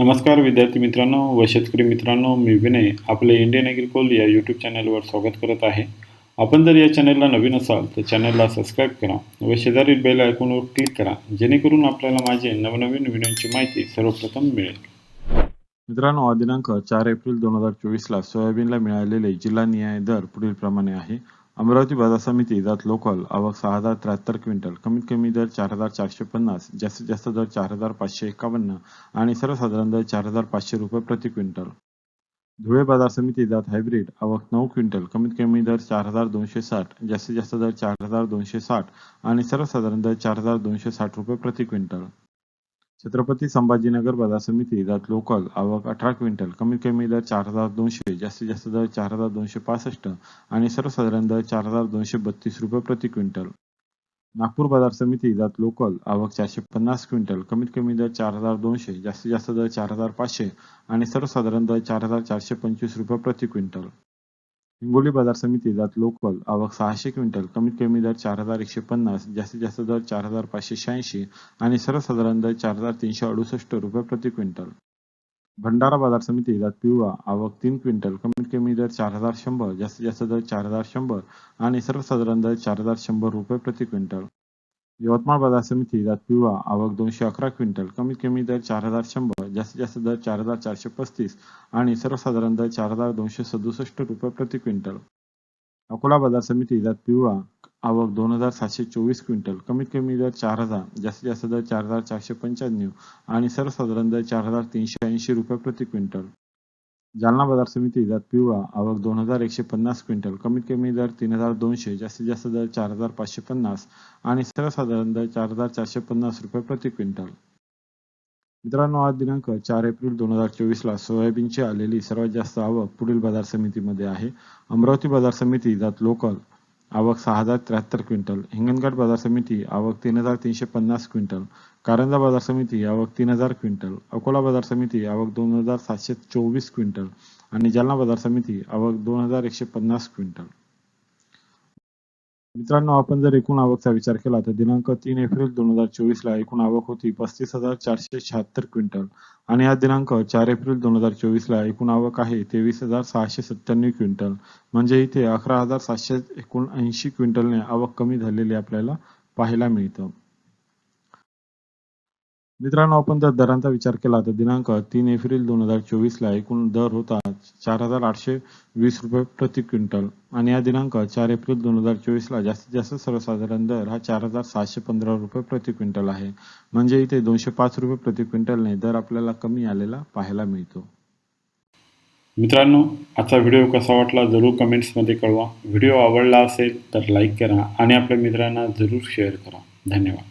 नमस्कार विद्यार्थी मित्रांनो व शेतकरी मित्रांनो मी विनय आपले इंडियन ॲग्रिकोल या यूट्यूब चॅनलवर स्वागत करत आहे. आपण जर या चॅनलला नवीन असाल तर चॅनलला सबस्क्राईब करा व शेजारील बेल आयकॉनवर क्लिक करा जेणेकरून आपल्याला माझे नवनवीन व्हिडिओची माहिती सर्वप्रथम मिळेल. मित्रांनो दिनांक चार एप्रिल दोन हजार चोवीसला सोयाबीनला मिळालेले जिल्हा न्याय दर पुढील प्रमाणे आहे. अमरावती बाजार समिती जात लोकल आवक सहा हजार त्र्याहत्तर क्विंटल. कमीत कमी दर चार हजार चारशे पन्नास जास्तीत जास्त दर चार हजार पाचशे एकावन्न आणि सर्वसाधारण दर चार हजार पाचशे रुपये प्रति क्विंटल. धुळे बाजार समिती जात हायब्रिड आवक नऊ क्विंटल. कमीत कमी दर चार हजार दोनशे साठ जास्तीत जास्त दर चार हजार दोनशे साठ आणि सर्वसाधारण दर चार हजार दोनशे साठ रुपये प्रति क्विंटल. छत्रपती संभाजीनगर बाजार समिती जात लोकल आवक अठरा क्विंटल कमीत कमी दर चार हजार दोनशे जास्तीत जास्त दर चार हजार दोनशे पासष्ट आणि सर्वसाधारण दर चार हजार दोनशे बत्तीस रुपये प्रति क्विंटल. नागपूर बाजार समिती जात लोकल आवक चारशे पन्नास क्विंटल कमीत कमी दर चार हजार दोनशे जास्तीत जास्त दर चार हजार पाचशे आणि सर्वसाधारण दर चार हजार चारशे पंचवीस रुपये प्रति क्विंटल. हिंगोली बाजार समिती जात लोकल आवक सहाशे क्विंटल कमीत कमी दर चार हजार एकशे पन्नास जास्तीत जास्त दर चार हजार पाचशे शहाऐंशी आणि सर्वसाधारण दर चार हजार तीनशे अडुसष्ट रुपये प्रति क्विंटल. भंडारा बाजार समिती जात पिवळा आवक तीन क्विंटल कमीत कमी दर चार हजार शंभर जास्तीत जास्त दर चार हजार शंभर आणि सर्वसाधारण दर चार हजार शंभर रुपये प्रति क्विंटल. यवतमाळ बाजार समिती जात पिवळा आवक दोनशे अकरा क्विंटल कमीत कमी दर चार हजार शंभर जास्तीत जास्त दर चार हजार चारशे पस्तीस आणि सर्वसाधारण दर चार हजार दोनशे सदुसष्ट रुपये प्रति क्विंटल. अकोला बाजार समिती जात पिवळा आवक दोन हजार सातशे चोवीस क्विंटल कमीत कमी दर चार हजार जास्तीत जास्त दर चार हजार चारशे पंच्याण्णव आणि सर्वसाधारण दर चार हजार तीनशे ऐंशी रुपये प्रति क्विंटल. जालना बाजार समिती जात पिवळा आवक दोन हजार एकशे पन्नास क्विंटल कमीत कमी दर तीन हजार दोनशे जास्तीत जास्त दर चार हजार पाचशे पन्नास आणि सर्वसाधारण दर चार हजार चारशे पन्नास रुपये प्रति क्विंटल. मित्रांनो आज दिनांक चार एप्रिल दोन हजार चोवीसला सोयाबीनची आलेली सर्वात जास्त आवक पुढील बाजार समितीमध्ये आहे. अमरावती बाजार समिती जात लोकल आवक सहा हजार त्र्याहत्तर क्विंटल. हिंगणघाट बाजार समिती आवक तीन हजार तीनशे पन्नास क्विंटल. कारंजा बाजार समिती आवक तीन हजार क्विंटल. अकोला बाजार समिती आवक दोन हजार सातशे चोवीस क्विंटल. आणि जालना बाजार समिती आवक दोन हजार एकशे पन्नास क्विंटल. मित्रांनो आपण जर एकूण आवकचा विचार केला तर दिनांक तीन एप्रिल दोन हजार चोवीस ला एकूण आवक होती पस्तीस हजार चारशे शहात्तर क्विंटल. आणि हा दिनांक चार एप्रिल दोन हजार चोवीस ला एकूण आवक आहे तेवीस हजार सहाशे सत्त्याण्णव क्विंटल. म्हणजे इथे अकरा हजार सातशे एकोणऐंशी क्विंटलने आवक कमी झालेली आपल्याला पाहायला मिळतं. मित्रांनो आपण जर दरांचा विचार केला तर दिनांक तीन एप्रिल दोन हजार चोवीस ला एकूण दर होता चार हजार आठशे वीस रुपये प्रति क्विंटल. आणि या दिनांक चार एप्रिल दोन हजार चोवीस ला जास्तीत जास्त सर्वसाधारण दर हा चार हजार सहाशे पंधरा रुपये प्रति क्विंटल आहे. म्हणजे इथे दोनशे पाच रुपये प्रति क्विंटलने दर आपल्याला कमी आलेला पाहायला मिळतो. मित्रांनो आजचा व्हिडिओ कसा वाटला जरूर कमेंट्समध्ये कळवा. व्हिडिओ आवडला असेल तर लाईक करा आणि आपल्या मित्रांना जरूर शेअर करा. धन्यवाद.